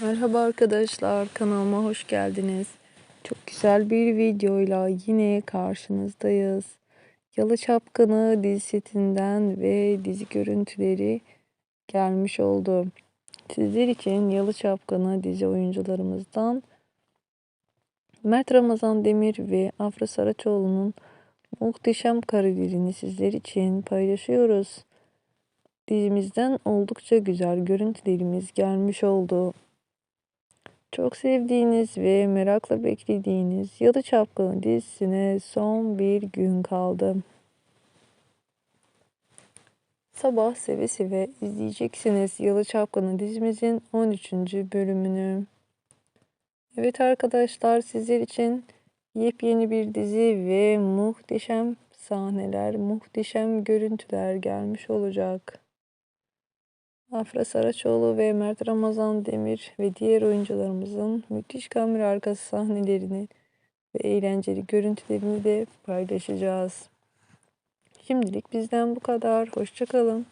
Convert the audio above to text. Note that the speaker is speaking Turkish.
Merhaba arkadaşlar kanalıma hoş geldiniz. Çok güzel bir videoyla yine karşınızdayız. Yalı Çapkını dizi setinden ve dizi görüntüleri gelmiş oldu. Sizler için Yalı Çapkını dizi oyuncularımızdan Mert Ramazan Demir ve Afra Saraçoğlu'nun muhteşem karelerini sizler için paylaşıyoruz. Dizimizden oldukça güzel görüntülerimiz gelmiş oldu. Çok sevdiğiniz ve merakla beklediğiniz Yalı Çapkını dizisine son bir gün kaldı. Sabah seve seve izleyeceksiniz Yalı Çapkını dizimizin 13. bölümünü. Evet arkadaşlar sizler için yepyeni bir dizi ve muhteşem sahneler, muhteşem görüntüler gelmiş olacak. Afra Saraçoğlu ve Mert Ramazan Demir ve diğer oyuncularımızın müthiş kamera arkası sahnelerini ve eğlenceli görüntülerini de paylaşacağız. Şimdilik bizden bu kadar. Hoşçakalın.